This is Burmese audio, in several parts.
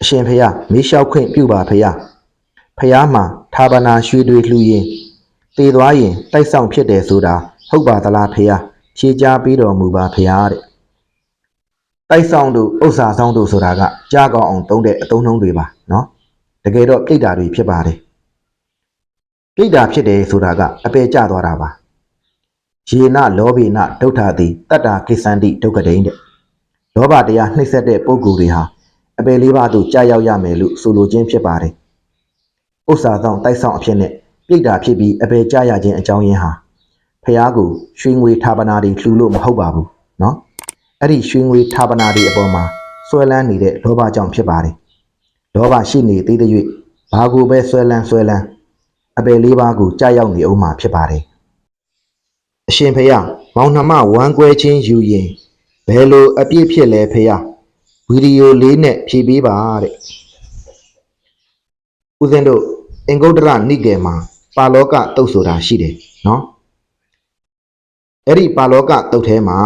အရှင်ဖျားမေးလျှောက်ခွင့်ပြုပါဖျားဖျားမှာဌာပနာရွှေတွေလှူရင်တည်သွားရင်တိုက်ဆောင်ဖြစ်တယ်ဆိုတာဟုတ်ပါသလားဖျားဖြေကြားပေးတော်မူပါဖျားတဲ့တိုက်ဆောင်တို့ဥစ္စာဆောင်တို့ဆိုတာကကြားကောင်းအောင်သုံးတဲ့အသုံးနှုန်းတွေပါနော်တကယ်တော့ပြိတ္တာတွေဖြစ်ပါတယ်ပြိတ္တာဖြစ်တယ်ဆိုတာကအပေကျသွားတာပါယေနလောဘိနဒုဋ္ဌာတိတတ္တာကိစ္ဆန္တိဒုက္ကဒိန်တဲ့လောဘတရားနှိပ်စက်တဲ့ပုံကိုယ်တွေဟာ အပယ်လေးပါးသို့ကြာရောက်ရမယ်လို့ဆိုလိုခြင်းဖြစ်ပါတယ်။ဥစ္စာဆောင်တိုက်ဆောင်အဖြစ်နဲ့ပြိတ္တာဖြစ်ပြီးအပယ်ကြာရခြင်းအကြောင်းရင်းဟာဖះကိုရွှေငွေဌာပနာတွေလှူလို့မဟုတ်ပါဘူးเนาะအဲ့ဒီရွှေငွေဌာပနာတွေအပေါ်မှာဆွဲလန်းနေတဲ့လောဘကြောင့်ဖြစ်ပါတယ်။လောဘရှိနေသေးတဲ့၍ဘာကိုပဲဆွဲလန်းဆွဲလန်းအပယ်လေးပါးကိုကြာရောက်နေအောင်မှာဖြစ်ပါတယ်။အရှင်ဖះမောင်နှမဝမ်းကွဲခြင်းယူရင်ဘယ်လိုအပြည့်ဖြစ်လဲဖေယ ဗီဒီယိုလေးနဲ့ဖြည့်ပေးပါတဲ့ဦးဇင်းတို့အင်္ဂုတ္တရနိကေမှာပါလောကတုတ်ဆိုတာရှိတယ်နော်အဲ့ဒီပါလောကတုတ်ထဲမှာ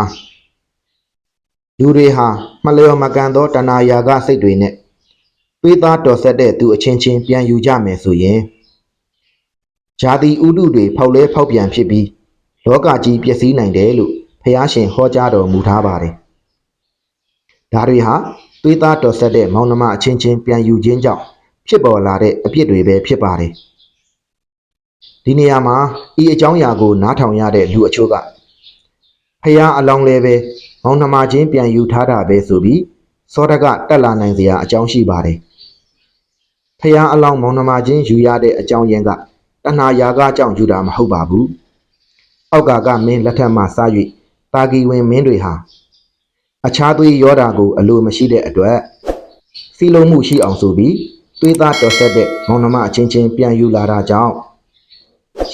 လူတွေဟာမလျော်မကန်သောတဏှာယာကစိတ်တွေနဲ့ပေးသားတော်ဆက်တဲ့သူအချင်းချင်းပြန်ယူကြမယ်ဆိုရင်ဇာတိဥဒုတွေဖောက်လဲဖောက်ပြန်ဖြစ်ပြီးလောကကြီးပျက်စီးနိုင်တယ်လို့ဖះရှင်ဟောကြားတော်မူထားပါတယ်။ ဒါတွေဟာသွေးသားတော်ဆက်တဲ့မောင်နှမအချင်းချင်းပြန်ယူခြင်းကြောင့်ဖြစ်ပေါ်လာတဲ့အဖြစ်တွေပဲဖြစ်ပါတယ်။ဒီနေရာမှာဤအကြောင်းအရာကိုနားထောင်ရတဲ့လူအချို့ကဖះအလောင်းလဲပဲမောင်နှမချင်းပြန်ယူထားတာပဲဆိုပြီးစောတကတက်လာနိုင်စရာအကြောင်းရှိပါတယ်။ဖះအလောင်းမောင်နှမချင်းယူရတဲ့အကြောင်းရင်းကတဏှာယာကကြောင့်ယူတာမဟုတ်ပါဘူး။အောက်ကကမင်းလက်ထက်မှစ၍တာဂီဝင်မင်းတွေဟာ အခြားသွေးရောတာကိုအလိုမရှိတဲ့အတွက်စီလုံးမှုရှိအောင်ဆိုပြီးသွေးသားတော်ဆက်တဲ့မောင်နှမအချင်းချင်းပြန်ယူလာတာကြောင့်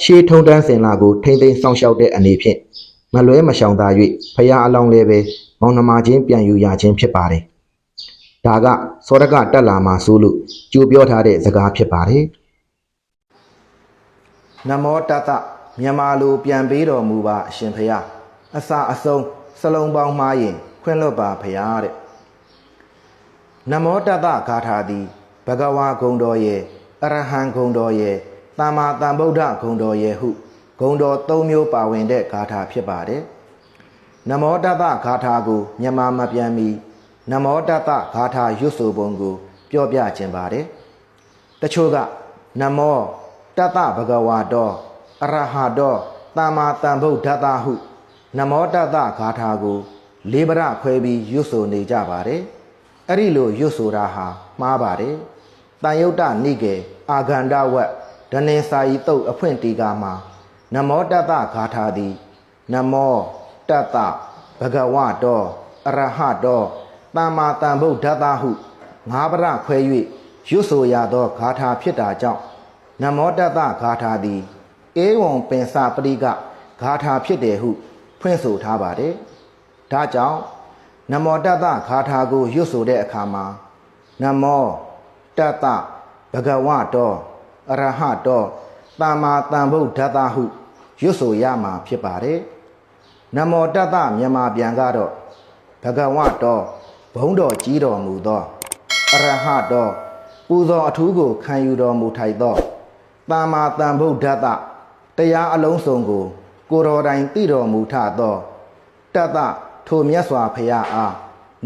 ရှေးထုံတန်းစင်လာကိုထိမ့်သိမ်းဆောင်ရှောက်တဲ့အနေဖြင့်မလွဲမရှောင်သာ၍ဖရာအလောင်းလည်းပဲမောင်နှမချင်းပြန်ယူရခြင်းဖြစ်ပါတယ်။ဒါကစောရကတက်လာမှဆိုလို့ကြိုးပြောထားတဲ့စကားဖြစ်ပါတယ်။နမောတတမြန်မာလိုပြန်ပေးတော်မူပါအရှင်ဖရာအစာအဆုံးစလုံးပေါင်းမှားရင် ခွင့်လွတ်ပါဖရာတဲ့နမောတတဂါထာသည်ဘဂဝါဂုံတော်ရဲ့အရဟံဂုံတော်ရဲ့သမ္မာသမ္ဗုဒ္ဓဂုံတော်ရဲ့ဟုဂုံတော်၃မျိုးပါဝင်တဲ့ဂါထာဖြစ်ပါတယ်နမောတတဂါထာကိုမြန်မာမပြန်မီနမောတတဂါထာရွတ်ဆိုပုံကို ပြောပြခြင်းပါတယ်တချို့ကနမောတတဘဂဝါတော်အရဟတော်သမ္မာသမ္ဗုဒ္ဓတဟုနမောတတဂါထာကို လေးပရခွဲပြီးရွတ်ဆိုနေကြပါတယ်အဲ့ဒီလိုရွတ်ဆိုတာဟာမှားပါတယ်တန်ယုတ်တနိကေအာဂန္ဓဝတ်ဒနေစာယီတုတ်အဖွင့်တီကာမှာနမောတတဂါထာသည်နမောတတဘဂဝတောအရဟတောသမ္မာသမ္ဗုဒ္ဓတဟုငါးပရခွဲ၍ရွတ်ဆိုရသောဂါထာဖြစ်တာကြောင့်နမောတတဂါထာသည်ဧဝံပင်စပရိကဂါထာဖြစ်တယ်ဟု ဖွင့်ဆိုထားပါတယ်။ ဒါကြောင့်နမောတတဂါထာကိုရွတ်ဆိုတဲ့အခါမှာနမောတတဘဂဝတောအရဟတောသမ္မာသမ္ဗုဒ္ဓတဟုရွတ်ဆိုရမှာဖြစ်ပါတယ်။နမောတတမြန်မာပြန်ကတော့ဘဂဝတောဘုံတော်ကြီးတော်မူသောအရဟတောပူဇော်အထူးကိုခံယူတော်မူထိုက်သောသမ္မာသမ္ဗုဒ္ဓတတရားအလုံးစုံကို ကိုတော်တိုင်သိတော်မူထသောတတ ထိုမြတ်စွာဘုရားအား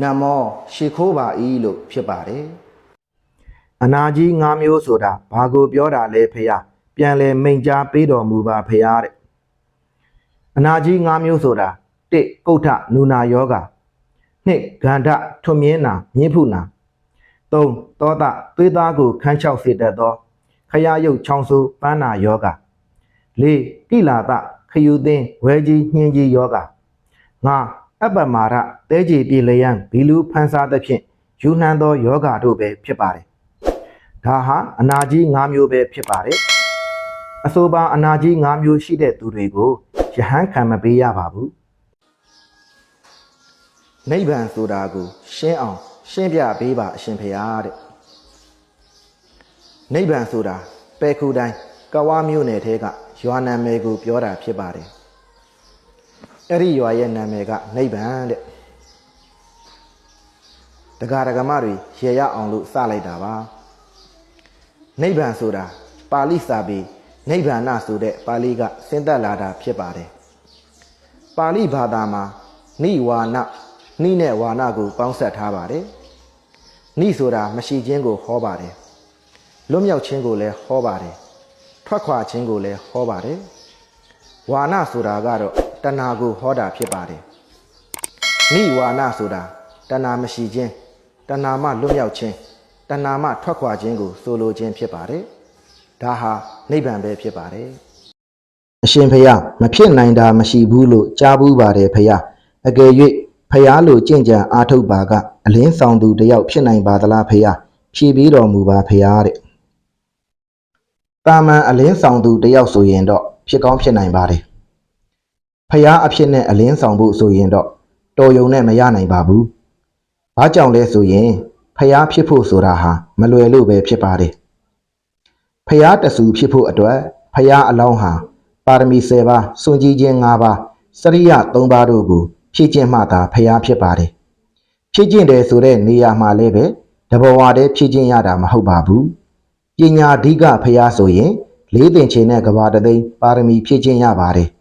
နမောရှိခိုးပါ၏လို့ဖြစ်ပါတယ်အနာကြီး၅မျိုးဆိုတာဘာကိုပြောတာလဲဖရာပြန်လဲမိန်ကြားပေးတော်မူပါဖရာတဲ့အနာကြီး၅မျိုးဆိုတာ၁ကုဋ္ဌနူနာယောဂ၂ဂန္ဓထွမြင်းနာမြင်းဖုနာ၃သောတာသွေးသားကိုခန်းလျှောက်စေတတ်သောခရယုတ်ချောင်းဆိုးပန်းနာယောဂ၄ကိလာတခယူသင်းဝဲကြီးညှင်းကြီးယောဂငါ အပ္ပမာရတဲကြည်ပြည်လျံဘီလူဖန်စားသဖြင့်ယူနှံသောယောဂတို့ပဲဖြစ်ပါတယ်ဒါဟာအနာကြီး၅မျိုးပဲဖြစ်ပါတယ်အဆိုပါအနာကြီး၅မျိုးရှိတဲ့သူတွေကိုယဟန်ခံမပေးရပါဘူးနိဗ္ဗာန်ဆိုတာကိုရှင်းအောင်ရှင်းပြပေးပါအရှင်ဖေယားတဲ့နိဗ္ဗာန်ဆိုတာပဲခုတိုင်းကဝါမျိုးနယ်ထဲကရွာနာမည်ကိုပြောတာဖြစ်ပါတယ် အဲ့ဒီရွာရဲ့နာမည်ကနိဗ္ဗာန်တဲ့တရားဒဂမတွေရေရအောင်လို့စလိုက်တာပါနိဗ္ဗာန်ဆိုတာပါဠိစာပေနိဗ္ဗာန်ဆိုတဲ့ပါဠိကဆင်းသက်လာတာဖြစ်ပါတယ်ပါဠိဘာသာမှာနိဝါနနိနဲ့ဝါနကိုပေါင်းစပ်ထားပါတယ်နိဆိုတာမရှိခြင်းကိုဟောပါတယ်လွတ်မြောက်ခြင်းကိုလည်းဟောပါတယ်ထွက်ခွာခြင်းကိုလည်းဟောပါတယ်ဝါနဆိုတာကတော့ တဏှာကိုဟောတာဖြစ်ပါတယ်နိဝါနဆိုတာတဏှာမရှိခြင်းတဏှာမှလွတ်မြောက်ခြင်းတဏှာမှထွက်ခွာခြင်းကိုဆိုလိုခြင်းဖြစ်ပါတယ်ဒါဟာနိဗ္ဗာန်ပဲဖြစ်ပါတယ်အရှင်ဖျားမဖြစ်နိုင်တာမရှိဘူးလို့ကြားဘူးပါတယ်ဖျားအကယ်၍ဖျားလိုကြင်ကြံအားထုတ်ပါကအလင်းဆောင်သူတယောက်ဖြစ်နိုင်ပါသလားဖျားဖြည့်ပြီးတော်မူပါဖျားတဲ့တာမန်အလင်းဆောင်သူတယောက်ဆိုရင်တော့ဖြစ်ကောင်းဖြစ်နိုင်ပါတယ် ဖျားအဖြစ်နဲ့အလင်းဆောင်ဖို့ဆိုရင်တော့တော်ယုံနဲ့မရနိုင်ပါဘူး။ဘာကြောင့်လဲဆိုရင်ဖျားဖြစ်ဖို့ဆိုတာဟာမလွယ်လို့ပဲဖြစ်ပါတယ်။ဖျားတဆူဖြစ်ဖို့အတွက်ဖျားအလောင်းဟာပါရမီ10ပါးစွန့်ကြည်ခြင်း5ပါးစရိယ3ပါးတို့ကိုဖြည့်ကျင့်မှသာဖျားဖြစ်ပါတယ်။ဖြည့်ကျင့်တယ်ဆိုတဲ့နေရာမှာလည်းပဲတဘဝတည်းဖြည့်ကျင့်ရတာမဟုတ်ပါဘူး။ပညာဓိကဖျားဆိုရင်လေးသင်ချိန်နဲ့ကဘာတသိန်းပါရမီဖြည့်ကျင့်ရပါတယ်။ဝ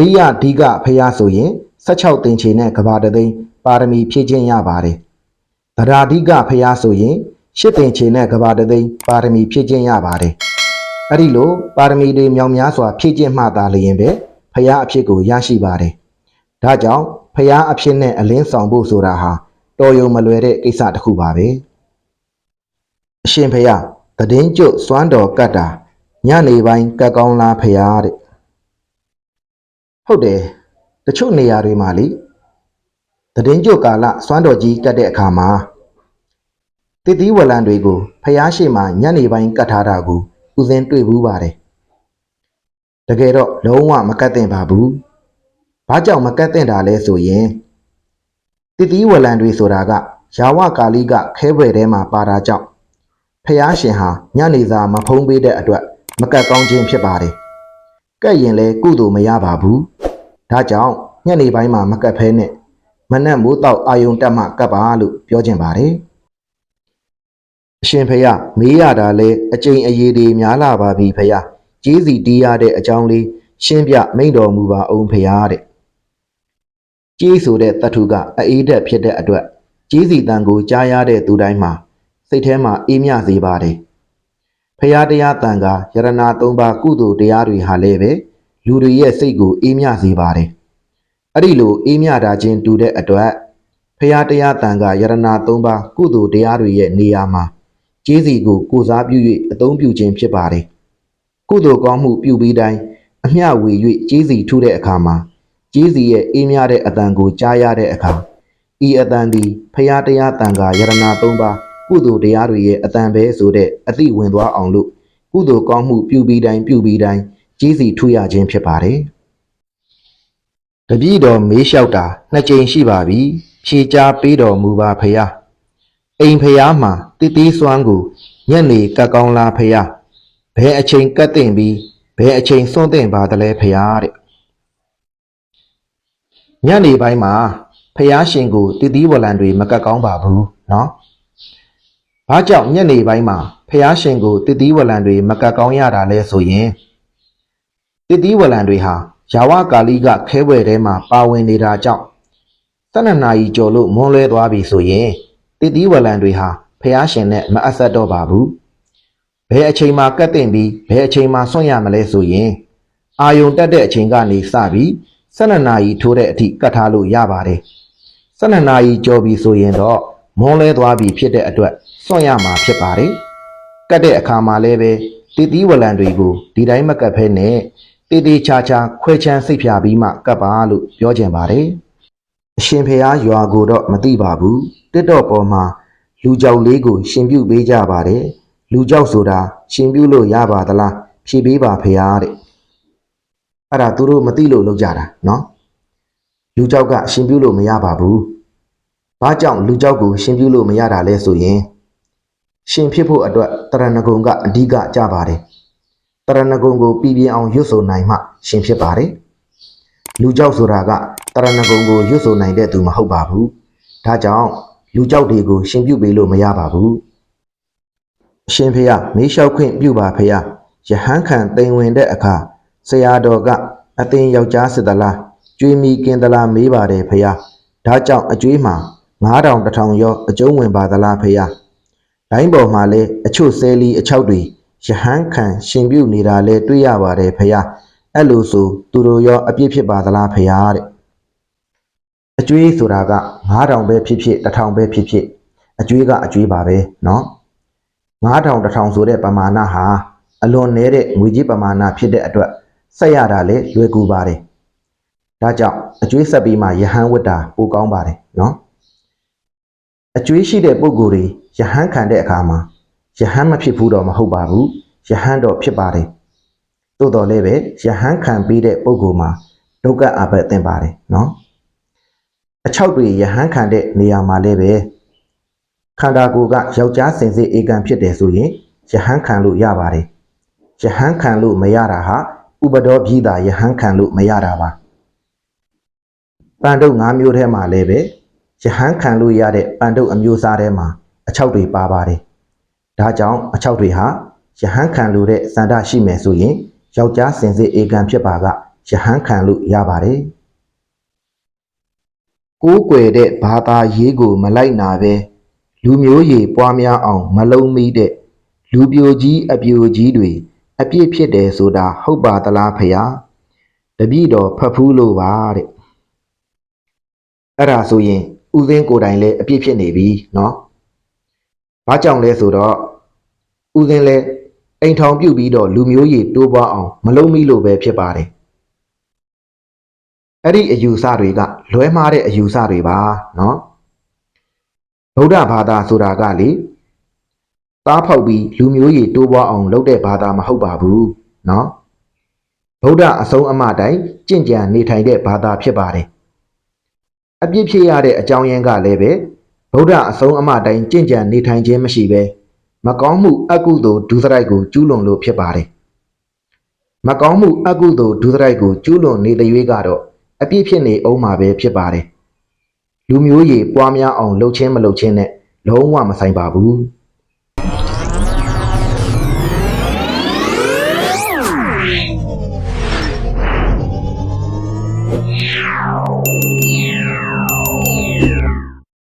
ရိယဓိကဖျားဆိုရင်16တင်ချေနဲ့ကဘာတသိန်းပါရမီဖြည့်ခြင်းရပါတယ်။ဗရာဓိကဖျားဆိုရင်8တင်ချေနဲ့ကဘာတသိန်းပါရမီဖြည့်ခြင်းရပါတယ်။အဲ့ဒီလိုပါရမီတွေမြောင်များစွာဖြည့်ခြင်းမှသာလျင်ပဲဖျားအဖြစ်ကိုရရှိပါတယ်။ဒါကြောင့်ဖျားအဖြစ်နဲ့အလင်းဆောင်ဖို့ဆိုတာဟာတော်ရုံမလွယ်တဲ့ကိစ္စတစ်ခုပါပဲ။အရှင်ဖျားတည်င်းကျွတ်စွမ်းတော်ကတ်တာညနေပိုင်းကတ်ကောင်းလားဖျားတဲ့။ ဟုတ်တယ်တချို့နေရာတွေမှာလေတည်င်းကြွကာလစွမ်းတော်ကြီးကတ်တဲ့အခါမှာတည်တည်ဝလံတွေကိုဖျားရှိမှညနေပိုင်းကတ်ထားတာကိုဦးစင်းတွေ့ဘူးပါတယ်တကယ်တော့လုံးဝမကတ်သင့်ပါဘူးဘာကြောင့်မကတ်သင့်တာလဲဆိုရင်တည်တည်ဝလံတွေဆိုတာကယာဝကာလိကခဲဘွယ်ထဲမှာပါတာကြောင့်ဖျားရှင်ဟာညနေစာမဖုံးပေးတဲ့အတွက်မကတ်ကောင်းခြင်းဖြစ်ပါတယ်ကတ်ရင်လဲကုသိုလ်မရပါဘူး ဒါကြောင့်ညနေပိုင်းမှာမကတ်ဖဲနဲ့မနက်မိုးတော့အာယုံတက်မှကတ်ပါလို့ပြောချင်ပါတယ်အရှင်ဖေယမေးရတာလဲအကျိန်အရေးတွေများလာပါပြီဖေယကြီးစီတီးရတဲ့အကြောင်းလေးရှင်းပြမိန့်တော်မူပါအောင်ဖေယတဲ့ကြီးဆိုတဲ့တထုကအအေးတက်ဖြစ်တဲ့အတွက်ကြီးစီတန်ကိုကြားရတဲ့သူတိုင်းမှာစိတ်ထဲမှာအေးမြစေပါတယ်ဖရာတရားတန်ကယရနာ၃ပါးကုသိုလ်တရားတွေဟာလည်းပဲ လူတွေရဲ့စိတ်ကိုအေးမြစေပါတယ်။အဲ့ဒီလိုအေးမြတာချင်းတူတဲ့အတွက်ဖရာတရားတန်ခါယရနာ၃ပါးကုသိုလ်တရားတွေရဲ့နေရာမှာကျေးဇီးကိုကိုစားပြု၍အသုံးပြုခြင်းဖြစ်ပါတယ်။ကုသိုလ်ကောင်းမှုပြုပြီးတိုင်းအမျှဝေ၍ကျေးဇီးထူးတဲ့အခါမှာကျေးဇီးရဲ့အေးမြတဲ့အတန်ကိုကြားရတဲ့အခါဤအတန်သည်ဖရာတရားတန်ခါယရနာ၃ပါးကုသိုလ်တရားတွေရဲ့အတန်ပဲဆိုတဲ့အသည့်ဝင်သွားအောင်လို့ကုသိုလ်ကောင်းမှုပြုပြီးတိုင်းပြုပြီးတိုင်း ကြီးစီထူရခြင်းဖြစ်ပါတယ်။တပည့်တော်မေးလျှောက်တာနှစ်ကြိမ်ရှိပါပြီ။ဖြေကြားပေးတော်မူပါဖရာ။အိမ်ဖရာမှာတိတိစွမ်းကိုညနေကတ်ကောင်းလားဖရာ။ဘယ်အချိန်ကတ်တင်ပြီးဘယ်အချိန်စွန့်တင်ပါသလဲဖရာတဲ့။ညနေပိုင်းမှာဖရာရှင်ကိုတိတိဝလံတွေမကတ်ကောင်းပါဘူးနော်။ဘာကြောင့်ညနေပိုင်းမှာဖရာရှင်ကိုတိတိဝလံတွေမကတ်ကောင်းရတာလဲဆိုရင် တစ်သီးဝလံတွေဟာယာဝကာလိကခဲဘွယ်ထဲမှာပါဝင်နေတာကြောင့်12နာရီကျော်လို့မွန်းလွဲသွားပြီဆိုရင်တစ်သီးဝလံတွေဟာဖះရှင်နဲ့မအပ်ဆက်တော့ပါဘူးဘယ်အချိန်မှကတ်တင်ပြီးဘယ်အချိန်မှဆွန့်ရမလဲဆိုရင်အာယုံတက်တဲ့အချိန်ကနေစပြီး12နာရီထိုးတဲ့အထိကတ်ထားလို့ရပါတယ်12နာရီကျော်ပြီဆိုရင်တော့မွန်းလဲသွားပြီဖြစ်တဲ့အတွက်ဆွန့်ရမှာဖြစ်ပါတယ်ကတ်တဲ့အခါမှာလည်းပဲတစ်သီးဝလံတွေကိုဒီတိုင်းမကတ်ဖဲနဲ့ တေးသေးချာချာခွဲချမ်းစိတ်ဖြာပြီးမှကပ်ပါလို့ပြောကြင်ပါတယ်။အရှင်ဖះရွာကိုတော့မသိပါဘူး။တစ်တော့ပေါ်မှာလူကြောက်လေးကို ရှင်ပြုတ်ပေးကြပါတယ်။လူကြောက်ဆိုတာရှင်ပြုတ်လို့ရပါသလားဖြေပေးပါဖះတဲ့။အဲ့ဒါသူတို့မသိလို့လုပ်ကြတာနော်။လူကြောက်ကရှင်ပြုတ်လို့မရပါဘူး။ဘာကြောင့်လူကြောက်ကိုရှင်ပြုတ်လို့မရတာလဲဆိုရင် ရှင်ဖြစ်ဖို့အတွက်တရဏဂုံကအဓိကကြပါတယ်။ တရဏဂုံကိုပြည်ပြင်းအောင်ရွတ်ဆိုနိုင်မှရှင်ဖြစ်ပါတယ်လူကြောက်ဆိုတာကတရဏဂုံကိုရွတ်ဆိုနိုင်တဲ့သူမဟုတ်ပါဘူးဒါကြောင့်လူကြောက်တွေကိုရှင်ပြုပေးလို့မရပါဘူးအရှင်ဖေယမေးလျှောက်ခွင့်ပြုပါဖေယယဟန်ခံတိမ်ဝင်တဲ့အခါဆရာတော်ကအသင်ယောက်ျားစစ်သလားကျွေးမိကင်သလားမေးပါတယ်ဖေယဒါကြောင့်အကျွေးမှာ9000တထောင်ရောအကျုံးဝင်ပါသလားဖေယလိုင်းပေါ်မှာလဲအချို့ဆဲလီအချောက်တွေ ယဟန်ခံရှင်ပြုနေတာလဲတွေ့ရပါတယ်ဖေယအဲ့လိုဆိုသူတို့ရောအပြစ်ဖြစ်ပါသလားဖေယတဲ့အကျွေးဆိုတာက9000ပဲဖြစ်ဖြစ်1000ပဲဖြစ်ဖြစ်အကျွေးကအကျွေးပါပဲเนาะ9000 1000ဆိုတဲ့ပမာဏဟာအလွန်နည်းတဲ့ငွေကြေးပမာဏဖြစ်တဲ့အတွက်ဆက်ရတာလေလွယ်ကူပါတယ်ဒါကြောင့်အကျွေးဆက်ပြီးမှယဟန်ဝတ္တာပိုကောင်းပါတယ်เนาะအကျွေးရှိတဲ့ပုံကိုယ်တွေယဟန်ခံတဲ့အခါမှာ ယဟန်မဖြစ်ဘူးတော့မဟုတ်ပါဘူးယဟန်တော့ဖြစ်ပါတယ်သို့တော်လည်းပဲယဟန်ခံပြီးတဲ့ပုဂ္ဂိုလ်မှာဒုက္ခအပတ်သင်ပါတယ်နော်အချောက်တွေယဟန်ခံတဲ့နေရာမှာလည်းပဲခန္ဓာကိုယ်ကယောက်ျားစင်စစ်အေကံဖြစ်တယ်ဆိုရင်ယဟန်ခံလို့ရပါတယ်ယဟန်ခံလို့မရတာဟာဥပဒေပြီးတာယဟန်ခံလို့မရတာပါပန်တုတ်၅မျိုးထဲမှာလည်းပဲယဟန်ခံလို့ရတဲ့ပန်တုတ်အမျိုးအစားထဲမှာအချောက်တွေပါပါတယ်။ ဒါကြောင့်အချောက်တွေဟာယဟန်ခံလို့တဲ့စန္ဒရှိမယ်ဆိုရင်ယောက်ျားစင်စစ်အေကံဖြစ်ပါကယဟန်ခံလို့ရပါတယ် ကိုးကွယ်တဲ့ဘာသာရေးကိုမလိုက်နာပဲလူမျိုးရေပွားများအောင်မလုံးမိတဲ့လူပြိုကြီးအပြိုကြီးတွေအပြစ်ဖြစ်တယ်ဆိုတာဟုတ်ပါသလားဖယားတပည့်တော်ဖတ်ဖူးလို့ပါတဲ့အဲ့ဒါဆိုရင်ဥသိန်းကိုယ်တိုင်လည်းအပြစ်ဖြစ်နေပြီเนาะ ဘာကြောင့်လဲဆိုတော့ဦးစင်းလဲအိမ်ထောင်ပြုတ်ပြီးတော့လူမျိုးရေးတိုးပွားအောင်မလုပ်မိလို့ပဲဖြစ်ပါတယ်အဲ့ဒီအယူဆတွေကလွဲမှားတဲ့အယူဆတွေပါနော်ဗုဒ္ဓဘာသာဆိုတာကလေတားဖောက်ပြီးလူမျိုးရေးတိုးပွားအောင်လုပ်တဲ့ဘာသာမဟုတ်ပါဘူးနော်ဗုဒ္ဓအဆုံးအမတိုင်းကြင်ကြံနေထိုင်တဲ့ဘာသာဖြစ်ပါတယ်အပြစ်ဖြစ်ရတဲ့အကြောင်းရင်းကလည်းပဲ ဗုဒ္ဓအဆုံးအမတိုင်းကြင့်ကြံနေထိုင်ခြင်းမရှိပဲမကောင်းမှုအကုသိုလ်ဒုစရိုက်ကိုကျူးလွန်လို့ဖြစ်ပါတယ်မကောင်းမှုအကုသိုလ်ဒုစရိုက်ကိုကျူးလွန်နေတဲ့၍ကတော့အပြစ်ဖြစ်နေအောင်မှာပဲဖြစ်ပါတယ်လူမျိုးရေပွားများအောင်လှုပ်ချင်းမလှုပ်ချင်းနဲ့လုံးဝမဆိုင်ပါဘူး